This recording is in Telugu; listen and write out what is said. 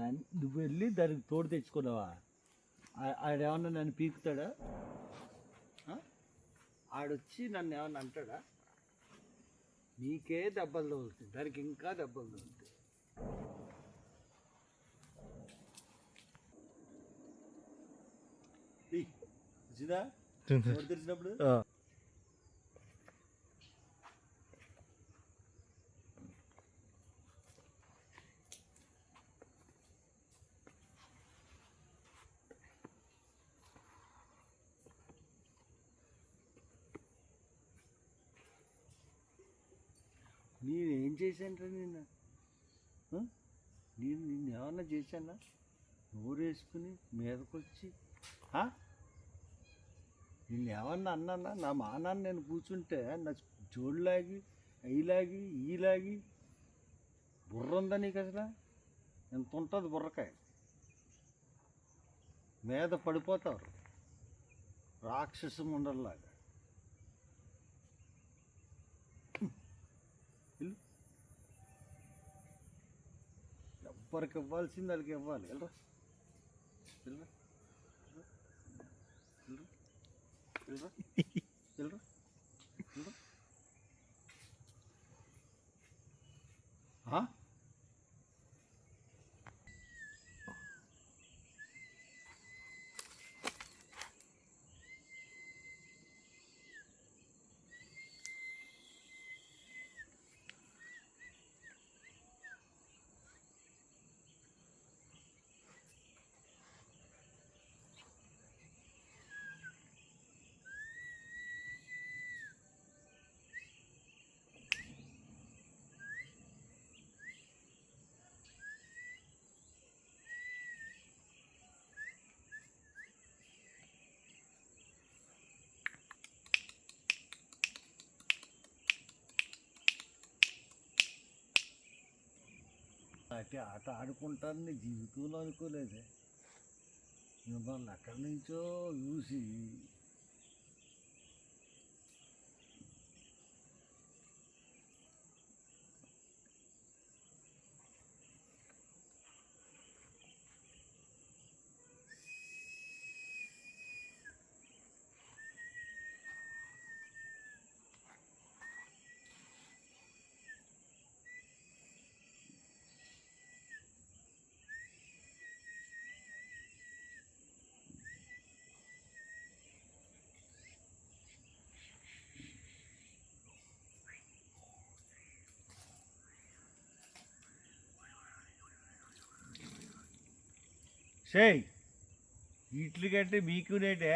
దాన్ని నువ్వు వెళ్ళి దానికి తోడు తెచ్చుకున్నావా? ఆ- ఆడేమన్నా నన్ను పీకుతాడా? ఆడొచ్చి నన్ను ఏమన్నా అంటాడా? నీకే దెబ్బలు తగులుతాయి. దానికి ఇంకా దెబ్బలు తగులుతాయి. వచ్చిందా తెరిచినప్పుడు? ఏం చేశాను నిన్న? నేను నిన్ను ఏమన్నా చేశానా? నోరేసుకుని మీదకొచ్చి నిన్ను ఏమన్నా అన్నానా? నా మానాన్ని నేను కూర్చుంటే నా జోడులాగి అయిలాగి ఈలాగి బుర్ర ఉందా నీకు అసలు? ఎంత ఉంటుంది బుర్రకాయ? మీద పడిపోతారు రాక్షసం ఉండల్లాగా వెళ్ళు ఎవ్వరికి ఇవ్వాల్సింది వాళ్ళకి ఇవ్వాలి. వెళ్ళరా. వెళ్ళరా. వెళ్ళరా. వెళ్ళరా వెళ్ళరా ఆ? అటే ఆట ఆడుకుంటానని నీ జీవితంలో అనుకోలేదే. మిమ్మల్ని అక్కడి నుంచో చూసి షేయ్ వీటి కంటే మీకు నేటే